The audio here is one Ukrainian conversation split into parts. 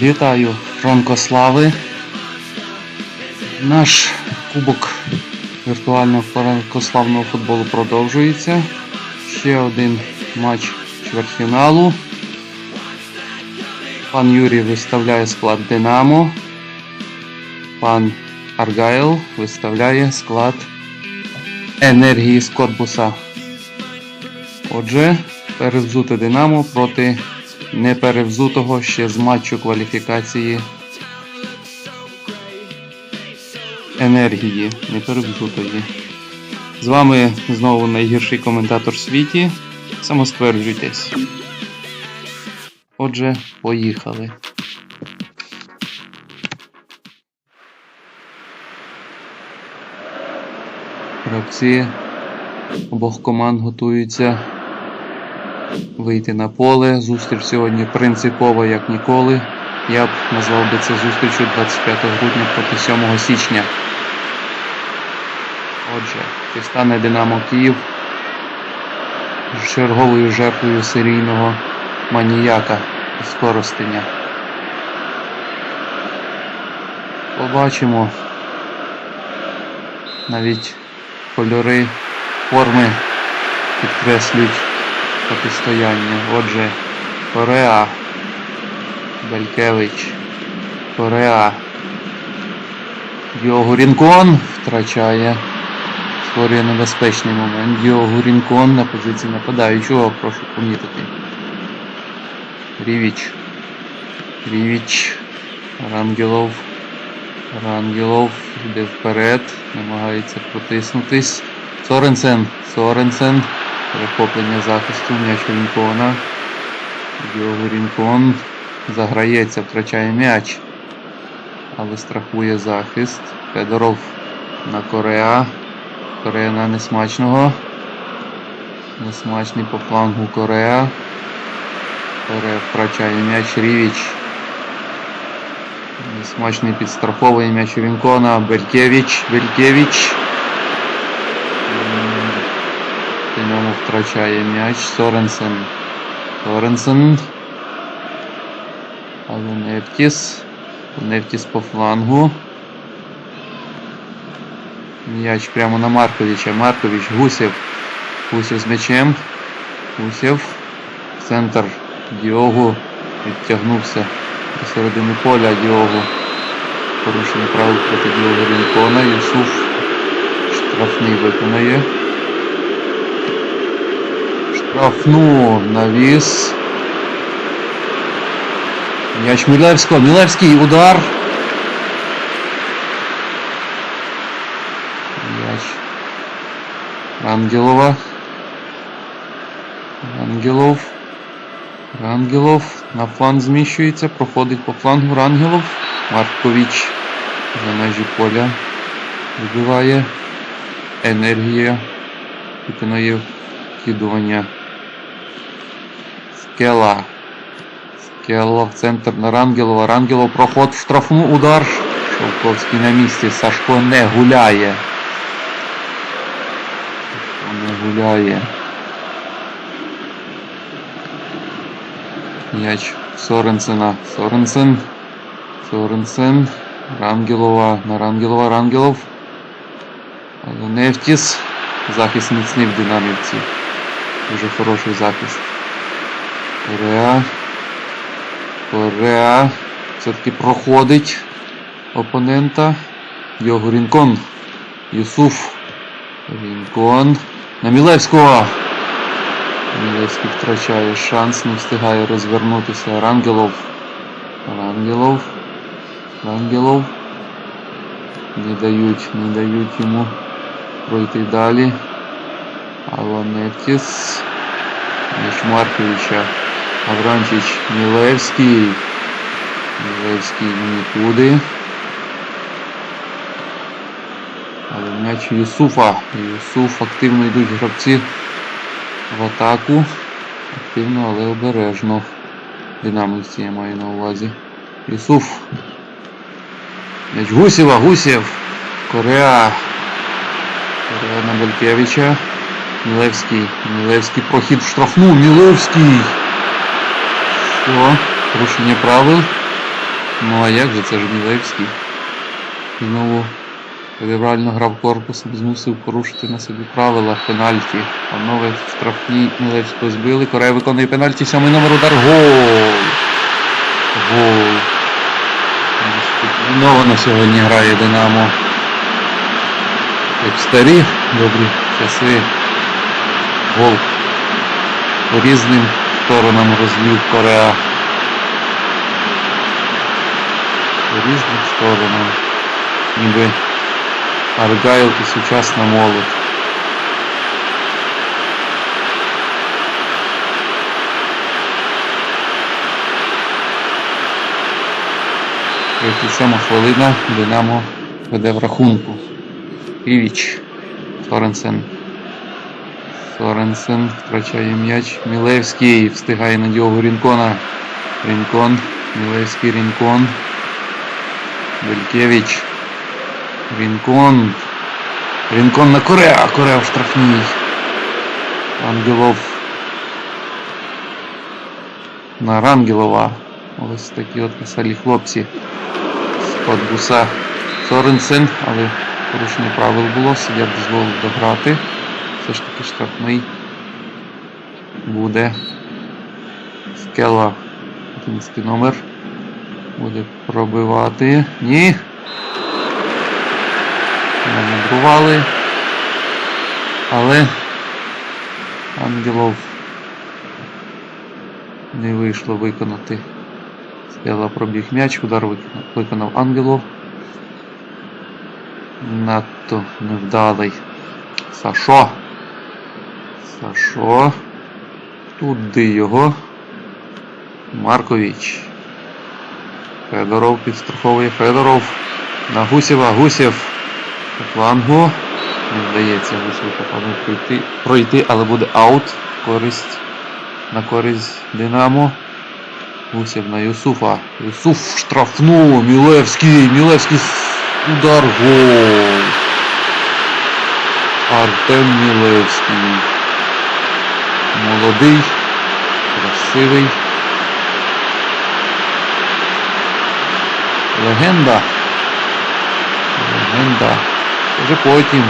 Вітаю Франкослави. Наш кубок віртуального франкославного футболу продовжується. Ще один матч чвертьфіналу. Пан Юрій виставляє склад Динамо. Пан Аргайл виставляє склад енергії з корпуса. Отже, перевзуте Динамо проти неперевзутого ще з матчу кваліфікації енергії, неперевзутої. З вами знову найгірший коментатор в світі. Самостверджуйтесь. Отже, поїхали. Гравці обох команд готуються вийти на поле. Зустріч сьогодні принципова, як ніколи. Я б назвав би це зустрічю 25 грудня проти 7 січня. Отже, чи Динамо Київ черговою жертвою серійного маніяка і скоростення. Побачимо. Навіть кольори форми підкреслюють протистояння. Отже, Кореа, Белькевич, Кореа. Діого Рінкон втрачає. Створює небезпечний момент. Діого Рінкон на позиції нападаючого, прошу помітити. Рівіч. Рівіч. Рангелов. Рангелов йде вперед, намагається протиснутись. Соренсен. Соренсен. Перехоплення захисту м'яч Рінкона. Діого Рінкон заграється, втрачає м'яч. Але страхує захист. Федоров на Кореа. Корея на несмачного. Несмачний по флангу Кореа. Корея втрачає м'яч Рівіч. Несмачний підстраховує м'яч Рінкона. Белькевич. Белькевич. Динамо втрачає м'яч. Соренсен. Соренсен. Але Невтіс. Невтіс по флангу. М'яч прямо на Марковича. Маркович. Гусєв. Гусєв з м'ячем. Гусєв. Центр. Діогу. Відтягнувся до середини поля Діогу. Порушення правил проти Діого Рінкона. Юсуф штрафний виконає. Штрафну навіс. М'яч Мілевського. Мілевський удар. М'яч Ангелова. Ангелов. Рангелов на фланг зміщується, проходить по флангу Рангелов. Маркович за межі поля вибиває. Енергія. Виконує вкидування. Скела. Скела в центр на Рангелова. Рангелов проход в штрафну удар. Шовковський на місці. Сашко не гуляє. Сашко не гуляє. М'яч Соренсена. Соренсен. Соренсен. Рангелова. На Рангелова. Рангелов. Нефтіс. Захист міцний в динамівці. Дуже хороший захист. Кореа. Кореа. Все-таки проходить опонента. Його Рінкон. Юсуф. Рінкон. На Мілевського. Мілевський втрачає шанс, не встигає розвернутися. Рангелов. Рангелов. Рангелов. Не дають, не дають йому пройти далі. Аланетіс. Між Марковича. Авранчич Мілевський. Мілевський нікуди. Але м'яч Юсуфа. Юсуф активно йдуть гравці в атаку. Активно, але обережно. Динамівці я маю на увазі. Юсуф. М'яч Гусєва, Гусєв. Кореа. Кореа на Белькевича. Мілевський. Мілевський прохід в штрафну. Мілевський. Що? Порушення правил. Ну а як же це ж Мілевський? Знову реально грав корпусом, змусив порушити на собі правила пенальті. Панове штрафні Мілевського збили. Корея виконує пенальті, сьомий номер удар. Гол! Гол. На сьогодні грає Динамо. Як старі добрі часи. Гол. Різним сторонам розвів Корея. По різним сторонам. Ніби Аргайл і сучасна молодь. сьома хвилина Динамо веде в рахунку. Івіч. Соренсен. Соренсен втрачає м'яч. Мілевський встигає на діогу Рінкона. Рінкон. Мілевський Рінкон. Белькевич. Рінкон. Рінкон на Кореа. Кореа в штрафній. Ангелов. На Рангелова. Ось такі от веселі хлопці. З-под буса Соренсен, але порушення правил було, суддя дозволив дограти. Все ж таки штрафний буде Скела 11 номер. Буде пробивати. Ні. Маневрували. Але Ангелов не вийшло виконати. Скела пробіг м'яч, удар виконав, Ангелов. Надто невдалий. Сашо. Сашо. Туди його. Маркович. Федоров підстраховує Федоров. На Гусєва. Гусєв. По флангу. Не вдається Гусєву по пройти, пройти, але буде аут. Користь. На користь Динамо. Гусєв на Юсуфа. Юсуф штрафну. Мілевський. Мілевський. Удар гол. Артем Мілевський. Молодий, красивий. Легенда. Легенда. Вже потім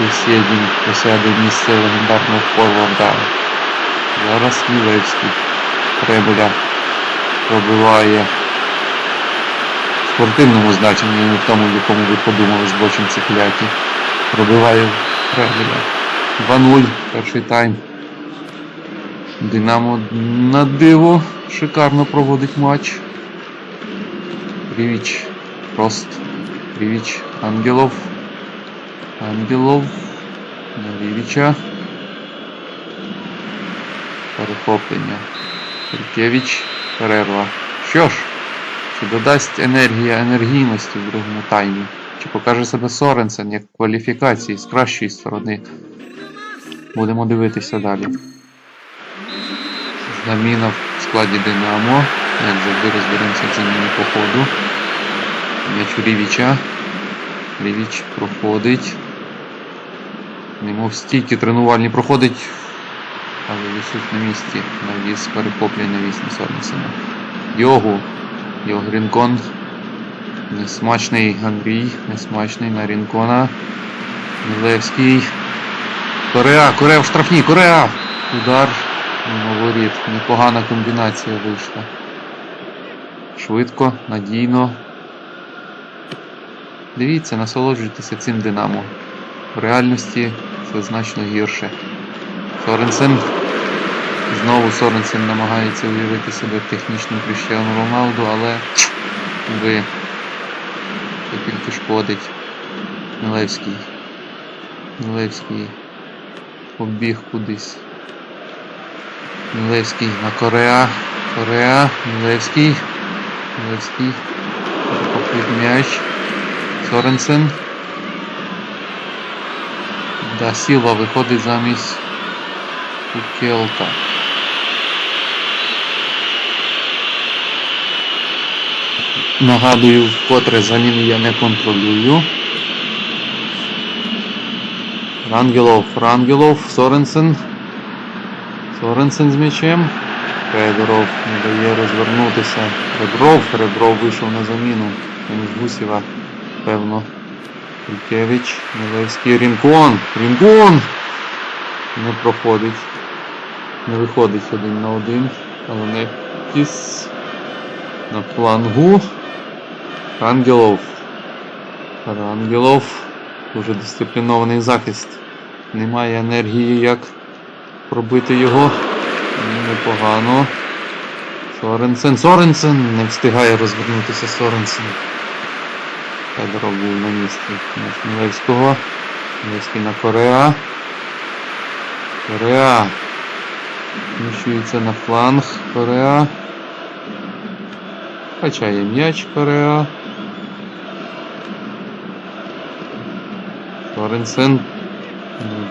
Бесєдін посяде місце легендарного форварда. Зараз Мілевський. Требеля пробиває в спортивному значенні, не в тому, в якому ви подумали збочинці кляті. Пробиває Требеля. 2-0, перший тайм. Динамо на диво шикарно проводить матч. Привіч. Прост. Привіч. Ангелов. Ангелов. На Рівіча. Перехоплення. Туркевич. Перерва. Що ж, чи додасть енергія енергійності в другому таймі? Чи покаже себе Соренсен як кваліфікації з кращої сторони? Будемо дивитися далі. Заміна в складі Динамо. Як завжди розберемося в заміні по ходу. М'яч у Рівіча. Рівіч проходить. Немов стійки тренувальні проходить. Але Юсуф на місці. Навіс перехоплює навіс на Сорнсена. Йогу. Його Рінкон. Несмачний Андрій. Несмачний на Рінкона. Мілевський. Кореа, Кореа в штрафній, Кореа! Удар. Мимо воріт. Непогана комбінація вийшла. Швидко, надійно. Дивіться, насолоджуйтеся цим Динамо. В реальності це значно гірше. Соренсен. Знову Соренсен намагається уявити себе технічним Кріштіану Роналду, але ви це тільки шкодить. Мілевський. Мілевський побіг кудись. Мілевський на Кореа. Кореа. Мілевський. Мілевський. Перехоплює м'яч. Соренсен. Да Сілва виходить замість Кукелка. Нагадую, вкотре заміни я не контролюю. Рангелов, Рангелов, Соренсен. Соренсен з м'ячем. Федоров не дає розвернутися. Ребров, Ребров вийшов на заміну. З Гусєва, певно. Кулькевич, Мілевський, Рінкон. Рінкон! Не проходить. Не виходить один на один. Але не кіс. На флангу. Ангелов. Ангелов. Дуже дисциплінований захист. Немає енергії, як пробити його. Непогано. Соренсен. Соренсен! Не встигає розвернутися Соренсен. Федоров був на місці на Смілевського. Смілевський на Кореа. Кореа. Зміщується на фланг. Кореа. Качає м'яч Кореа. Соренсен.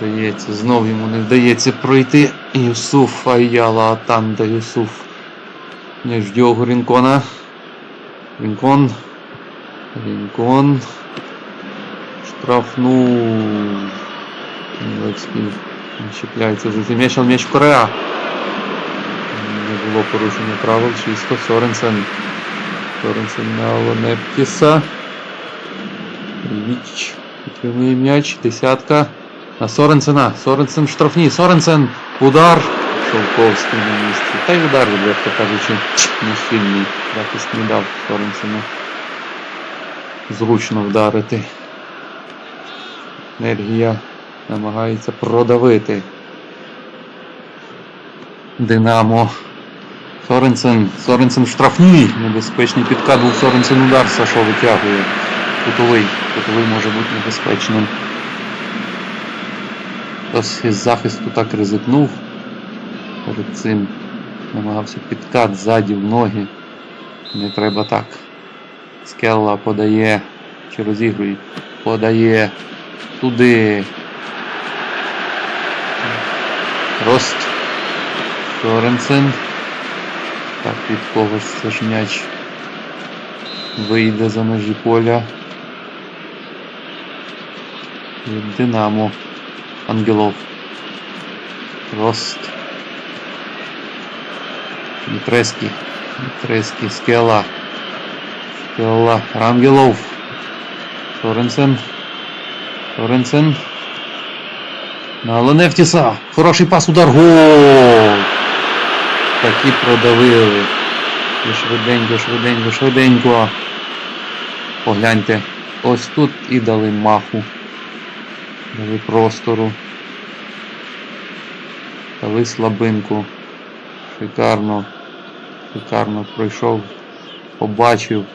Не вдається, знов йому не вдається пройти. Юсуф Айяла Атанда Юсуф. В діогу Рінкона. Рінкон. Рінкон. Штрафну. Чіпляється за цей м'яч, але м'яч в Кореа. Не було порушення правил, чисто Соренсен. Соренсен на Лонепкіса. Річ підтримує м'яч, десятка. На Соренсена. Соренсен штрафні. Соренсен. Удар. Шовковський на місці. Та й удар, відверто кажучи, не сильний. Захист не дав Соренсену. Зручно вдарити. Енергія намагається продавити. Динамо. Соренсен. Соренсен штрафній. Небезпечний підкат був Соренсен удар. Сашо витягує. Кутовий. Кутовий може бути небезпечним. Хтось із захисту так ризикнув. Перед цим намагався підкат ззаді в ноги. Не треба так. Скелла подає. Чи розігрує? Подає туди. Рост. Соренсен. Так, від когось це ж м'яч вийде за межі поля. Від Динамо. Ангелов. Рост. Мітреський. Мітреський. Скела. Скела. Рангелов. Соренсен. Соренсен. На Ленефтіса. Хороший пас, удар. Гол! Такі продавили. І швиденько, швиденько, швиденько. Погляньте. Ось тут і дали маху. Дали простору. Дали слабинку. Шикарно. Шикарно пройшов. Побачив.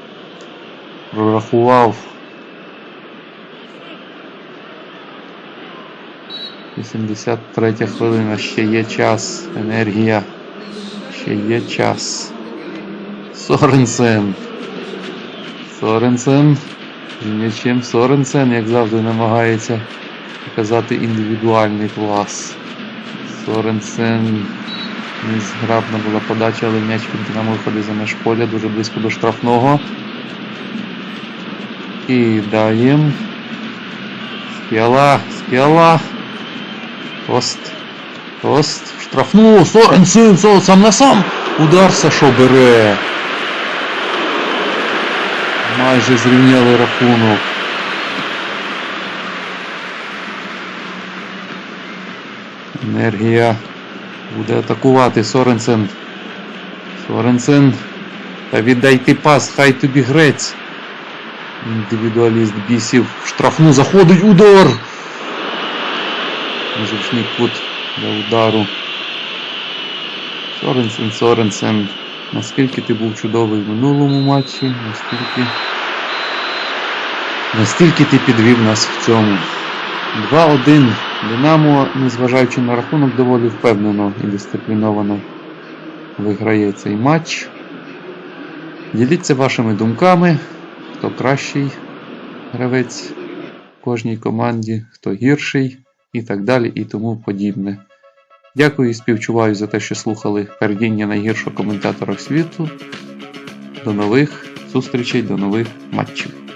Прорахував. 83 хвилина, ще є час, енергія, ще є час. Соренсен. Соренсен. М'ячем Соренсен, як завжди, намагається показати індивідуальний клас. Соренсен. Незграбна була подача, але м'яч від Динамо виходить за меж поля, дуже близько до штрафного. І даєм. Скіла, скіла. Пост. Пост. Штрафну. Соренсен, Со- сам на сам. Удар Сашо бере. Майже зрівняли рахунок. Енергія буде атакувати Соренсен. Соренсен. Та віддай ти пас, хай тобі грець. Індивідуаліст бісів. Штрафну заходить удар. Незручний кут для удару. Соренсен, Соренсен. Наскільки ти був чудовий в минулому матчі, настільки. Настільки ти підвів нас в цьому. 2-1. Динамо, незважаючи на рахунок, доволі впевнено і дисципліновано виграє цей матч. Діліться вашими думками, хто кращий гравець в кожній команді, хто гірший і так далі і тому подібне. Дякую і співчуваю за те, що слухали передіння найгіршого коментатора світу. До нових зустрічей, до нових матчів.